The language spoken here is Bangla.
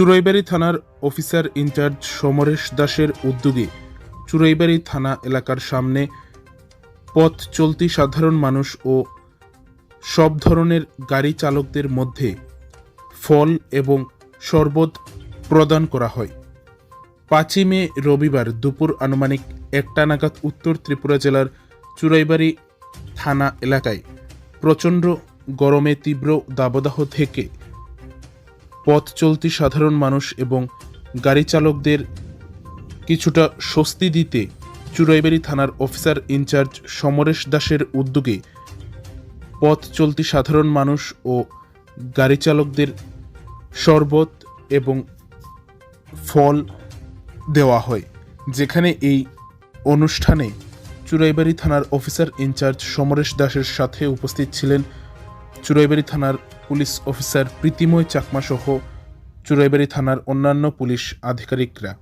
চুরাইবাড়ি থানার অফিসার ইনচার্জ সমরেশ দাসের উদ্যোগে চুরাইবাড়ি থানা এলাকার সামনে পথ চলতি সাধারণ মানুষ ও সব ধরনের গাড়ি চালকদের মধ্যে ফল এবং শরবত প্রদান করা হয়। পাঁচই মে রবিবার দুপুর আনুমানিক একটা নাগাদ উত্তর ত্রিপুরা জেলার চুরাইবাড়ি থানা এলাকায় প্রচণ্ড গরমে তীব্র দাবদাহ থেকে পথ চলতি সাধারণ মানুষ এবং গাড়ি চালকদের কিছুটা স্বস্তি দিতে চুরাইবাড়ি থানার অফিসার ইনচার্জ সমরেশ দাসের উদ্যোগে পথ চলতি সাধারণ মানুষ ও গাড়ি চালকদের শরবত এবং ফল দেওয়া হয়। যেখানে এই অনুষ্ঠানে চুরাইবাড়ি থানার অফিসার ইনচার্জ সমরেশ দাসের সাথে উপস্থিত ছিলেন চুরাইবাড়ি থানার পুলিশ অফিসার প্রীতিময় চাকমাসহ চুরাইবাড়ি থানার অন্যান্য পুলিশ আধিকারিকরা।